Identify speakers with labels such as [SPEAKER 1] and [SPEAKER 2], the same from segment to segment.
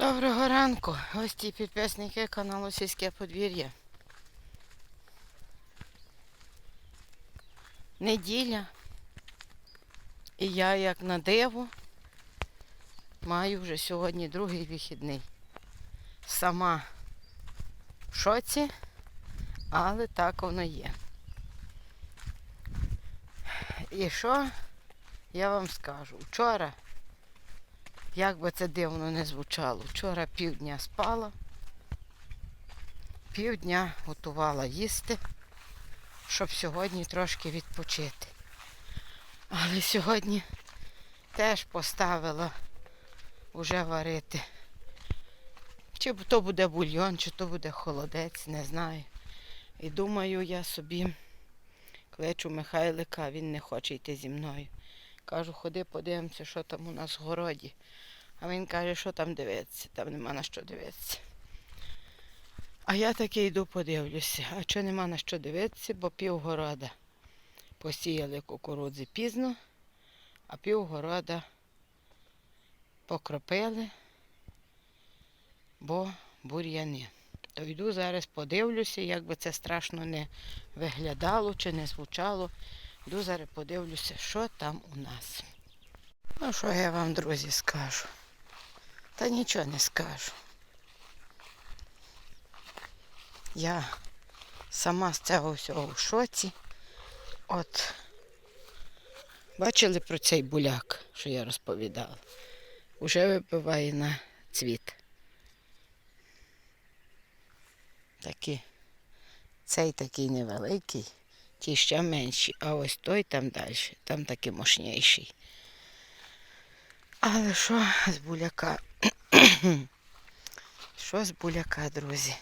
[SPEAKER 1] Доброго ранку, гості підписники каналу Сільське подвір'я. Неділя. І я, як на диво, маю вже сьогодні другий вихідний. Сама в шоці, але так воно є. І що я вам скажу? Вчора як би це дивно не звучало. Вчора півдня спала, півдня готувала їсти, щоб сьогодні трошки відпочити. Але сьогодні теж поставила вже варити. Чи то буде бульйон, чи то буде холодець, не знаю. І думаю, я собі кличу Михайлика, він не хоче йти зі мною. Кажу, ходи подивимося, що там у нас в городі. А він каже, що там дивитися, там нема на що дивитися. А я таки йду подивлюся. А що нема на що дивитися, бо півгорода посіяли кукурудзи пізно, а півгорода покропили, бо бур'яни. То йду зараз подивлюся, як би це страшно не виглядало чи не звучало. Йду зараз подивлюся, що там у нас. Ну, що я вам, друзі, скажу? Та нічого не скажу. Я сама з цього всього в шоці. От бачили про цей буляк, що я розповідала? Уже випиває на цвіт. Такий, цей такий невеликий, ті ще менші, а ось той там далі, там такий мощніший. Але що з буляка? Що з буляка, друзі?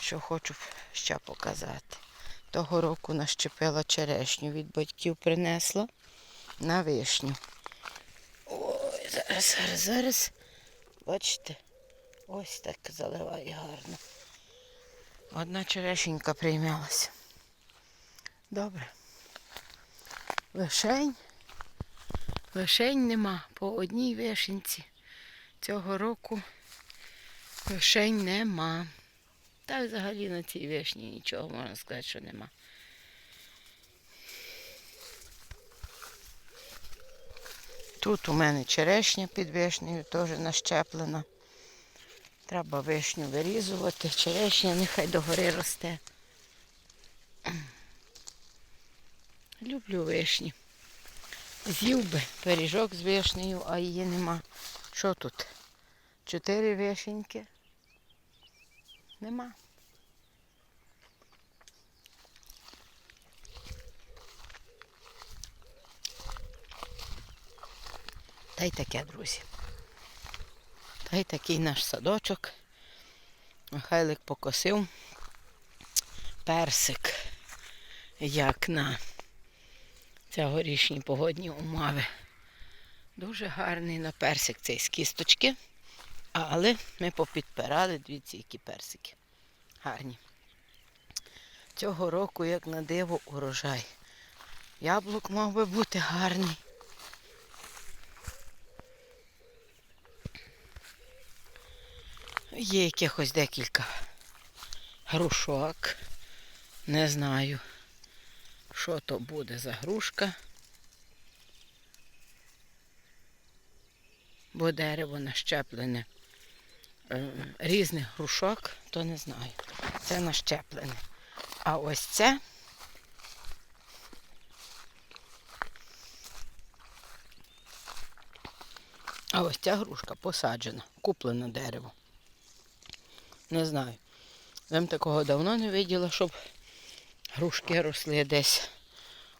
[SPEAKER 1] Що хочу ще показати. Того року нащепила черешню від батьків принесла на вишню. Ой, зараз, зараз, зараз. Бачите, ось так заливає гарно. Одна черешенька приймалася. Добре. Лишень. Лишень нема по одній вишенці. Цього року вишень нема. Та взагалі на цій вишні нічого можна сказати, що нема. Тут у мене черешня під вишнею теж нащеплена. Треба вишню вирізувати, черешня нехай догори росте. Люблю вишні. З'їв би пиріжок з вишнею, а її нема. Що тут? Чотири вишеньки. Нема. Та й таке, друзі. Та й такий наш садочок. Михайлик покосив персик, як на цьогорічні погодні умови. Дуже гарний на персик цей з кісточки. Але ми попідпирали, дивіться, які персики. Гарні. Цього року, як на диво, урожай. Яблук мав би бути гарний. Є якихось декілька грушок. Не знаю, що то буде за грушка. бо дерево нащеплене е, різних грушок, то не знаю. Це нащеплене. А ось це а ось ця грушка посаджена, куплено дерево. Не знаю. Я такого давно не виділа, щоб грушки росли десь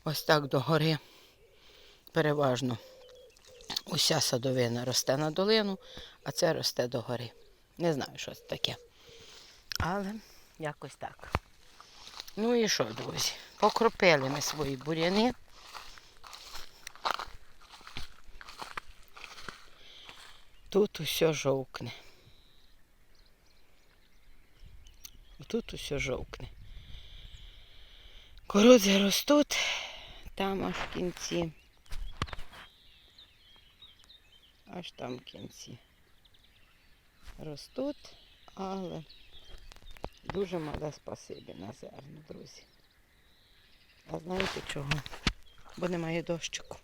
[SPEAKER 1] ось так догори. Переважно. Уся садовина росте на долину, а це росте догори. Не знаю, що це таке. Але якось так. Ну і що, друзі? Покропили ми свої буряни. Тут усе жовкне. Тут усе жовкне. Корудзи ростуть, там аж в кінці. аж там в кінці. ростуть, але дуже мале спасибі на зерно, друзі. А знаєте чого? Бо немає дощику.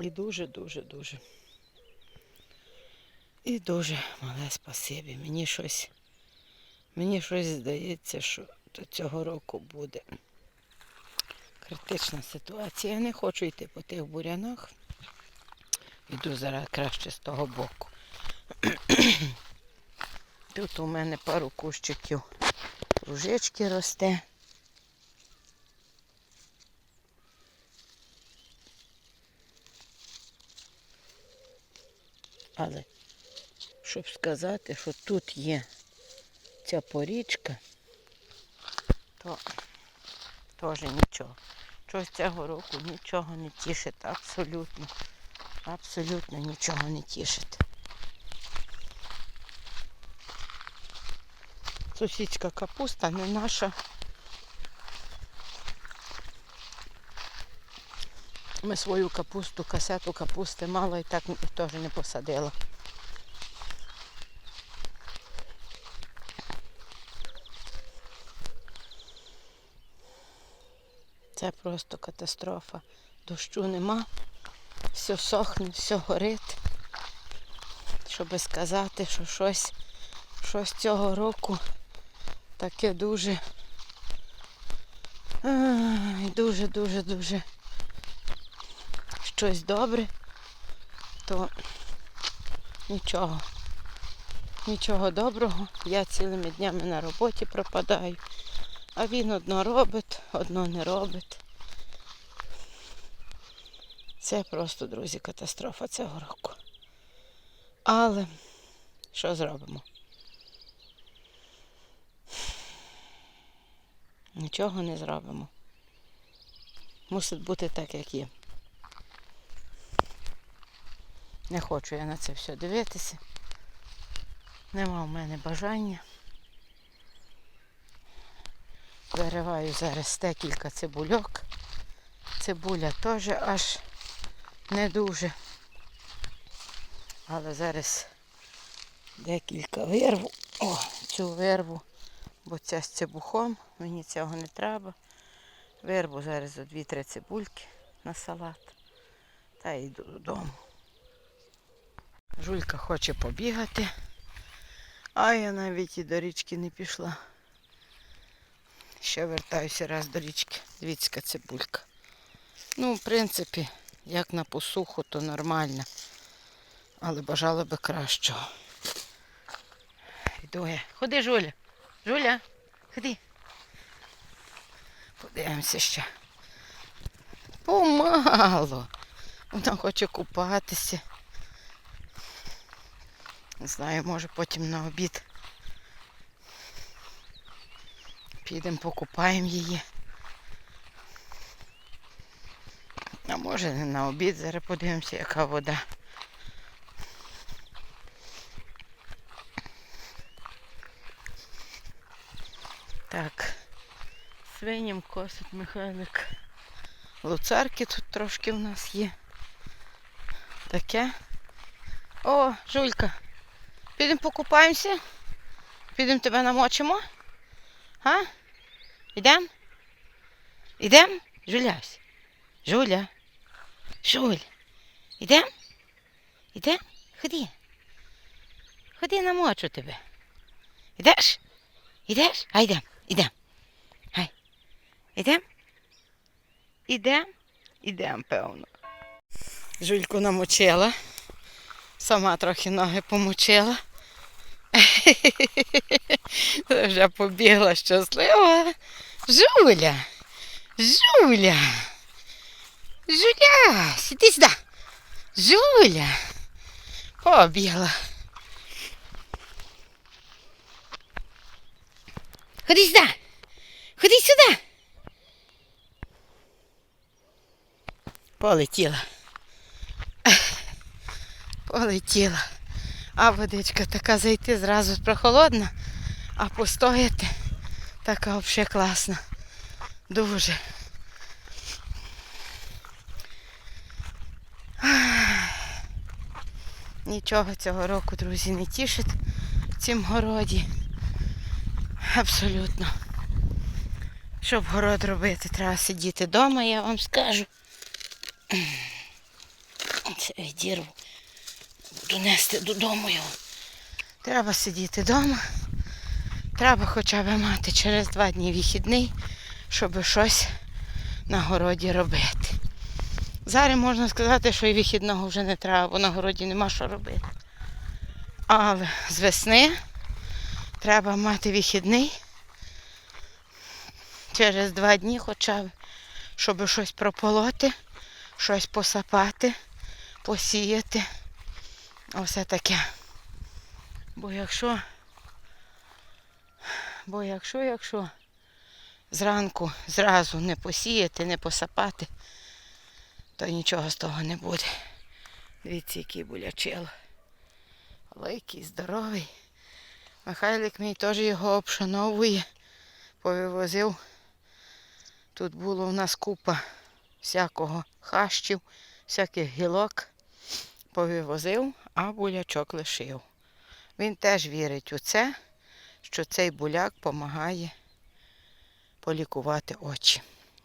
[SPEAKER 1] І дуже, дуже, дуже. І дуже мале спасибі. Мені щось, мені щось здається, що до цього року буде критична ситуація. Я не хочу йти по тих бурянах. Йду зараз краще з того боку. Тут у мене пару кущиків ружечки росте. Але щоб сказати, що тут є ця порічка, то теж нічого. Щось цього року нічого не тішить, абсолютно. Абсолютно нічого не тішить. Сусідська капуста не наша. Ми свою капусту, касету капусти мало і так теж не посадила. Це просто катастрофа. Дощу нема, все сохне, все горить. Щоби сказати, що щось, щось цього року таке дуже ай, дуже, дуже, дуже щось добре, то нічого. Нічого доброго. Я цілими днями на роботі пропадаю. А він одно робить, одно не робить. Це просто, друзі, катастрофа цього року. Але що зробимо? Нічого не зробимо. Мусить бути так, як є. Не хочу я на це все дивитися. Нема в мене бажання. Зариваю зараз декілька цибульок. Цибуля теж аж не дуже. Але зараз декілька вирву. О, цю вирву, бо ця з цибухом, мені цього не треба. Вирву зараз за 2-3 цибульки на салат. Та йду додому. Жулька хоче побігати, а я навіть і до річки не пішла. Ще вертаюся раз до річки. Дивіться, цибулька. Ну, в принципі, як на посуху, то нормально. Але бажала би кращого. Йду я. Ходи, Жуля. Жуля, ходи. Подивимося ще. Помало. Вона хоче купатися. Не знаю, може потім на обід. Підемо покупаємо її. А може не на обід, зараз подивимося, яка вода. Так, свиням косить механик. Луцарки тут трошки у нас є. Таке. О, Жулька, підемо покупаємося? Підемо тебе намочимо? А? Ідем? Ідем? Жулясь. Жуля. Жуль. Ідем? Ідем? Ходи. Ходи намочу тебе. Ідеш? Ідеш? А йдем, ідем. Гай. Ідем? Ідем? Ідем, певно. Жульку намочила. Сама трохи ноги помочила. Вже побігла щаслива. Жуля. Жуля. Жуля, іди сюди. Жуля. Побігла. Ходи сюди. Ходи сюди. Полетіла. Полетіла. А водичка така зайти зразу прохолодна, а постояти така взагалі класна. Дуже. Нічого цього року, друзі, не тішить в цім городі. Абсолютно. Щоб город робити, треба сидіти вдома, я вам скажу. Це відірву. Буду нести додому його. Треба сидіти вдома. Треба хоча б мати через два дні вихідний, щоб щось на городі робити. Зараз можна сказати, що і вихідного вже не треба, бо на городі нема що робити. Але з весни треба мати вихідний через два дні хоча б, щоб щось прополоти, щось посапати, посіяти. Оце таке. Бо якщо, бо якщо, якщо зранку зразу не посіяти, не посапати, то нічого з того не буде. Дивіться, який булячило. Великий, здоровий. Михайлик мій теж його обшановує, повивозив. Тут було у нас купа всякого хащів, всяких гілок. Повивозив, а булячок лишив. Він теж вірить у це, що цей буляк допомагає полікувати очі.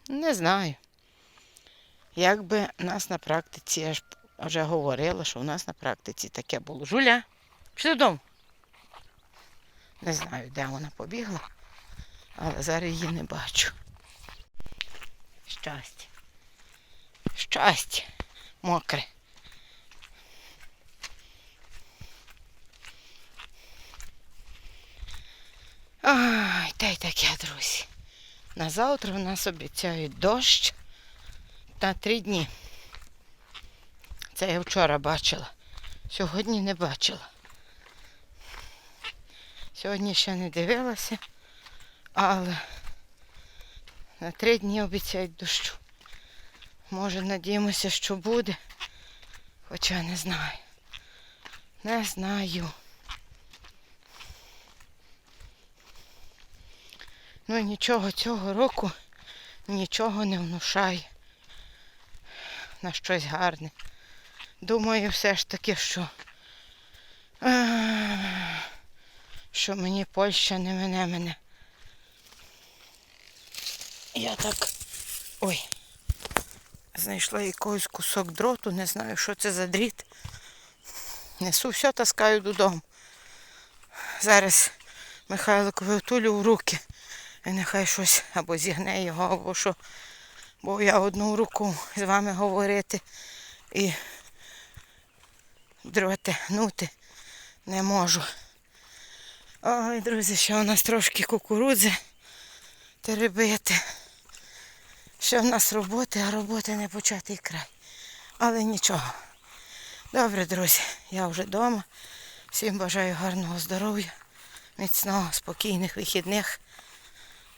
[SPEAKER 1] Не знаю. Якби нас на практиці, я ж вже говорила, що у нас на практиці таке було. Жуля, пішли додому. Не знаю, де вона побігла, але зараз її не бачу. Щастя. Щастя. Мокре. Ай, та й таке, друзі. На завтра в нас обіцяють дощ на три дні. Це я вчора бачила. Сьогодні не бачила. Сьогодні ще не дивилася, але на три дні обіцяють дощу. Може, надіємося, що буде. Хоча не знаю. Не знаю. Ну нічого цього року нічого не внушає на щось гарне. Думаю, все ж таки, що, е, що мені Польща не мене мене. Я так. Ой. Знайшла якийсь кусок дроту, не знаю, що це за дріт. Несу все, таскаю додому. Зараз Михайликові втулю в руки. І нехай щось або зігне його, або що. Бо я одну руку з вами говорити і дроти гнути не можу. Ой, друзі, ще у нас трошки кукурудзи теребити. Ще в нас роботи, а роботи не початий край. Але нічого. Добре, друзі, я вже вдома. Всім бажаю гарного здоров'я, міцного, спокійних вихідних.